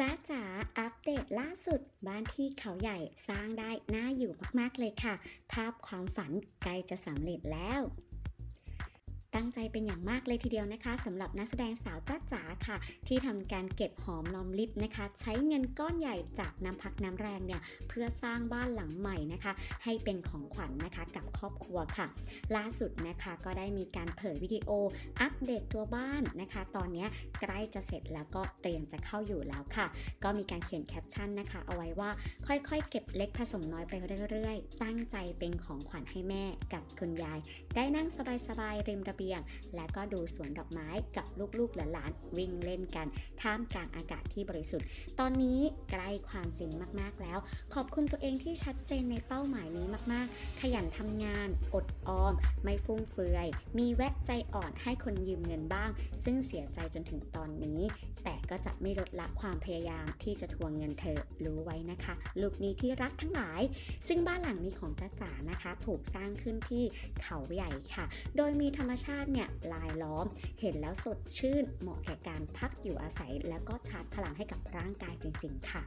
จ้าจ๋าอัปเดตล่าสุด บ้านที่เขาใหญ่สร้างได้น่าอยู่มาก ๆ เลยค่ะ ภาพความฝันใกล้จะสำเร็จแล้ว ตั้งใจเป็นอย่างมากเลยทีเดียวนะคะสำหรับนักแสดงสาวจ้าจ๋าค่ะ ที่ทำการเก็บหอมรอมริบนะคะ ใช้เงินก้อนใหญ่จากน้ำพักน้ำแรงเนี่ยเพื่อสร้างบ้านหลังใหม่นะคะ ให้เป็นของขวัญนะคะกับครอบครัวค่ะ ล่าสุดนะคะก็ได้มีการเผยวิดีโออัปเดตตัวบ้านนะคะ ตอนนี้ใกล้จะเสร็จแล้วก็เตรียมจะเข้าอยู่แล้วค่ะ ก็มีการเขียนแคปชั่นนะคะ เอาไว้ว่าค่อยๆ เก็บเล็กผสมน้อยไปเรื่อยๆ ตั้งใจเป็นของขวัญให้แม่กับคุณยาย ได้นั่งสบายๆริมระเบียงและก็ดูสวนดอกไม้กับลูกๆหลานๆวิ่งเล่นกัน ท่ามกลางอากาศที่บริสุทธิ์ ตอนนี้ใกล้ความจริงมากๆแล้ว ขอบคุณตัวเองที่ชัดเจนในเป้าหมายนี้มากๆ ขยันทำงาน อดออม ไม่ฟุ่มเฟือย มีแวะใจอ่อนให้คนยืมเงินบ้าง ซึ่งเสียใจจนถึงตอนนี้ แต่ก็จะไม่ลดละความพยายามที่จะทวงเงินเธอรู้ไว้นะคะ ลูกนี้ที่รักทั้งหลาย ซึ่งบ้านหลังนี้ของจ้าจ๋านะคะ ถูกสร้างขึ้นที่เขาใหญ่ค่ะ โดยมีธรรมชาตาติเนี่ยลายล้อม เห็นแล้วสดชื่น เหมาะแก่การพักอยู่อาศัย แล้วก็ชาร์จพลังให้กับร่างกายจริง ๆ ค่ะ